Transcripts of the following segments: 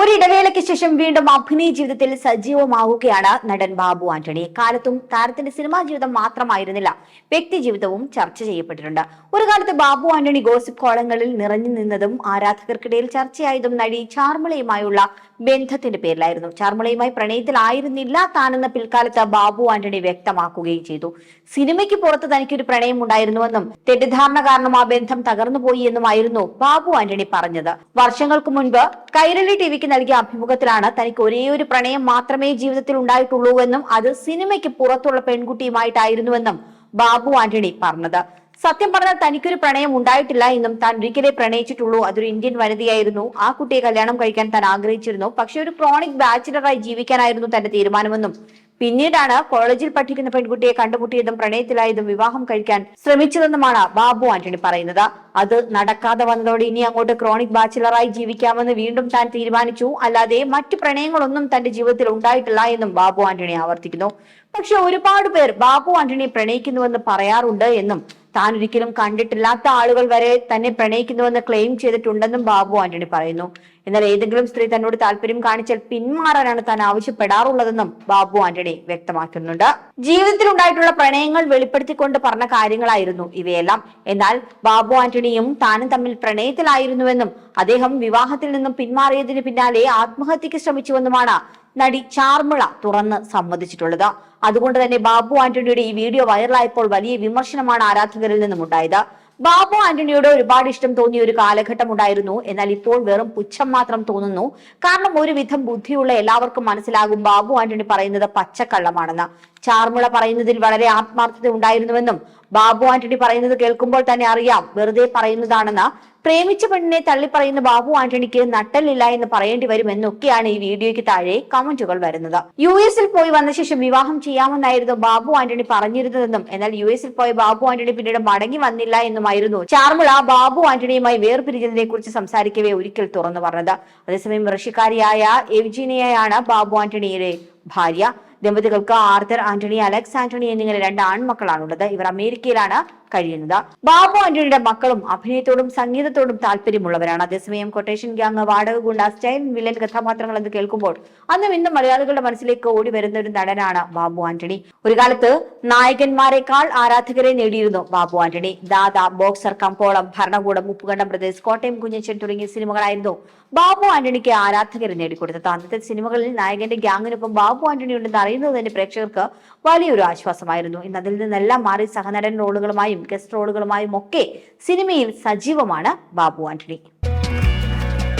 ഒരിടവേളയ്ക്ക് ശേഷം വീണ്ടും അഭിനയ ജീവിതത്തിൽ സജീവമാവുകയാണ് നടൻ ബാബു ആന്റണി. കാലത്തും താരത്തിന്റെ സിനിമാ ജീവിതം മാത്രമായിരുന്നില്ല വ്യക്തി ജീവിതവും ചർച്ച ചെയ്യപ്പെട്ടിട്ടുണ്ട്. ഒരു കാലത്ത് ബാബു ആന്റണി ഗോസിപ്പ് കോളങ്ങളിൽ നിറഞ്ഞു നിന്നതും ആരാധകർക്കിടയിൽ ചർച്ചയായതും നടി ചാർമിളയുമായുള്ള ബന്ധത്തിന്റെ പേരിലായിരുന്നു. ചാർമിളയുമായി പ്രണയത്തിലായിരുന്നില്ല താനെന്ന പിൽക്കാലത്ത് ബാബു ആന്റണി വ്യക്തമാക്കുകയും ചെയ്തു. സിനിമയ്ക്ക് പുറത്ത് തനിക്കൊരു പ്രണയം ഉണ്ടായിരുന്നുവെന്നും തെറ്റിദ്ധാരണ കാരണം ആ ബന്ധം തകർന്നുപോയി എന്നുമായിരുന്നു ബാബു ആന്റണി പറഞ്ഞത്. വർഷങ്ങൾക്ക് മുൻപ് കൈരളി ടിവിക്ക് നൽകിയ അഭിമുഖത്തിലാണ് തനിക്ക് ഒരേ ഒരു പ്രണയം മാത്രമേ ജീവിതത്തിൽ ഉണ്ടായിട്ടുള്ളൂ എന്നും അത് സിനിമയ്ക്ക് പുറത്തുള്ള പെൺകുട്ടിയുമായിട്ടായിരുന്നുവെന്നും ബാബു ആന്റണി പറഞ്ഞത്. സത്യം പറഞ്ഞാൽ തനിക്കൊരു പ്രണയം ഉണ്ടായിട്ടില്ല എന്നും താൻ ഒരിക്കലേ പ്രണയിച്ചിട്ടുള്ളൂ. അതൊരു ഇന്ത്യൻ വനിതയായിരുന്നു. ആ കുട്ടിയെ കല്യാണം കഴിക്കാൻ താൻ ആഗ്രഹിച്ചിരുന്നു. പക്ഷെ ഒരു ക്രോണിക് ബാച്ചിലറായി ജീവിക്കാനായിരുന്നു തന്റെ തീരുമാനമെന്നും പിന്നീടാണ് കോളേജിൽ പഠിക്കുന്ന പെൺകുട്ടിയെ കണ്ടുമുട്ടിയതും പ്രണയത്തിലായതും വിവാഹം കഴിക്കാൻ ശ്രമിച്ചതെന്നുമാണ് ബാബു ആന്റണി പറയുന്നത്. അത് നടക്കാതെ വന്നതോടെ ഇനി അങ്ങോട്ട് ക്രോണിക് ബാച്ചിലറായി ജീവിക്കാമെന്ന് വീണ്ടും താൻ തീരുമാനിച്ചു. അല്ലാതെ മറ്റു പ്രണയങ്ങളൊന്നും തന്റെ ജീവിതത്തിൽ ഉണ്ടായിട്ടില്ല എന്നും ബാബു ആന്റണി ആവർത്തിക്കുന്നു. പക്ഷെ ഒരുപാട് പേർ ബാബു ആന്റണിയെ പ്രണയിക്കുന്നുവെന്ന് പറയാറുണ്ട് എന്നും താൻ ഒരിക്കലും കണ്ടിട്ടില്ലാത്ത ആളുകൾ വരെ തന്നെ പ്രണയിക്കുന്നുവെന്ന് ക്ലെയിം ചെയ്തിട്ടുണ്ടെന്നും ബാബു ആന്റണി പറയുന്നു. എന്നാൽ ഏതെങ്കിലും സ്ത്രീ തന്നോട് താല്പര്യം കാണിച്ചാൽ പിന്മാറാനാണ് താൻ ആവശ്യപ്പെടാറുള്ളതെന്നും ബാബു ആന്റണി വ്യക്തമാക്കുന്നുണ്ട്. ജീവിതത്തിൽ ഉണ്ടായിട്ടുള്ള പ്രണയങ്ങൾ വെളിപ്പെടുത്തിക്കൊണ്ട് പറഞ്ഞ കാര്യങ്ങളായിരുന്നു ഇവയെല്ലാം. എന്നാൽ ബാബു ആന്റണിയും താനും തമ്മിൽ പ്രണയത്തിലായിരുന്നുവെന്നും അദ്ദേഹം വിവാഹത്തിൽ നിന്നും പിന്മാറിയതിന് പിന്നാലെ ആത്മഹത്യക്ക് ശ്രമിച്ചുവെന്നുമാണ് നടി ചാർമിള തുറന്ന് സമ്മതിച്ചിട്ടുള്ളത്. അതുകൊണ്ട് തന്നെ ബാബു ആന്റണിയുടെ ഈ വീഡിയോ വൈറലായപ്പോൾ വലിയ വിമർശനമാണ് ആരാധകരിൽ നിന്നും ഉണ്ടായത് ബാബു ആന്റണിയോട് ഒരുപാട് ഇഷ്ടം തോന്നിയ ഒരു കാലഘട്ടം ഉണ്ടായിരുന്നു. എന്നാൽ ഇപ്പോൾ വെറും പുച്ഛം മാത്രം തോന്നുന്നു. കാരണം ഒരുവിധം ബുദ്ധിയുള്ള എല്ലാവർക്കും മനസ്സിലാകും ബാബു ആന്റണി പറയുന്നത് പച്ചക്കള്ളമാണെന്ന്. ചാർമുള പറയുന്നതിൽ വളരെ ആത്മാർത്ഥത ഉണ്ടായിരുന്നുവെന്നും ബാബു ആന്റണി പറയുന്നത് കേൾക്കുമ്പോൾ തന്നെ അറിയാം. വെറുതെ പറയുന്നതാണെന്ന്. പ്രേമിച്ച പെണ്ണിനെ തള്ളിപ്പറയുന്ന ബാബു ആന്റണിക്ക് നട്ടലില്ല എന്ന് പറയേണ്ടി വരുമെന്നൊക്കെയാണ് ഈ വീഡിയോയ്ക്ക് താഴെ കമന്റുകൾ വരുന്നത്. യു എസിൽ പോയി വന്ന ശേഷം വിവാഹം ചെയ്യാമെന്നായിരുന്നു ബാബു ആന്റണി പറഞ്ഞിരുന്നതെന്നും എന്നാൽ യു എസിൽ പോയ ബാബു ആന്റണി പിന്നീട് മടങ്ങി വന്നില്ല എന്നുമായിരുന്നു ചാർമുള ബാബു ആന്റണിയുമായി വേർപിരിഞ്ഞതിനെ കുറിച്ച് സംസാരിക്കവേ ഒരിക്കൽ തുറന്നു പറഞ്ഞത്. അതേസമയം റഷ്യക്കാരിയായ എവ്ജിനിയയാണ് ബാബു ആന്റണിയുടെ ഭാര്യ. ദമ്പതികൾക്ക് ആർത്തർ ആന്റണി അലക്സ് ആന്റണി എന്നിങ്ങനെ രണ്ട് ആൺമക്കളാണുള്ളത്. ഇവർ അമേരിക്കയിലാണ് കഴിയുന്നത്. ബാബു ആന്റണിയുടെ മക്കളും അഭിനയത്തോടും സംഗീതത്തോടും താല്പര്യമുള്ളവരാണ്. അതേസമയം കൊട്ടേഷൻ ഗ്യാങ് വാടക ഗുണ്ട സ്റ്റൈൻ വില്ലൻ കഥാപാത്രങ്ങൾ എന്ന് കേൾക്കുമ്പോൾ അന്നും ഇന്നും മലയാളികളുടെ മനസ്സിലേക്ക് ഓടി വരുന്ന ഒരു നടനാണ് ബാബു ആന്റണി. ഒരു കാലത്ത് നായകന്മാരെക്കാൾ ആരാധകരെ നേടിയിരുന്നു ബാബു ആന്റണി. ദാദ ബോക്സർ കമ്പോളം ഭരണകൂടം ഉപ്പുകണ്ടം പ്രദേശ് കോട്ടയം കുഞ്ഞച്ചൻ തുടങ്ങിയ സിനിമകളായിരുന്നു ബാബു ആന്റണിക്ക് ആരാധകരെ നേടിക്കൊടുത്തത്. അന്നത്തെ സിനിമകളിൽ നായകന്റെ ഗ്യാങ്ങിനൊപ്പം ബാബു ആന്റണി ഉണ്ടെന്ന് അറിയുന്നത് തന്നെ പ്രേക്ഷകർക്ക് വലിയൊരു ആശ്വാസമായിരുന്നു. ഇന്ന് അതിൽ നിന്നെല്ലാം മാറി സഹനടൻ റോളുകളുമായും ഗസ്റ്റ് റോളുകളുമായും ഒക്കെ സിനിമയിൽ സജീവമാണ് ബാബു ആന്റണി.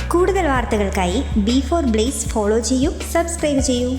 കൂടുതൽ വാർത്തകൾക്കായി ബി ഫോർ ബ്ലേസ് ഫോളോ ചെയ്യൂ സബ്സ്ക്രൈബ് ചെയ്യൂ.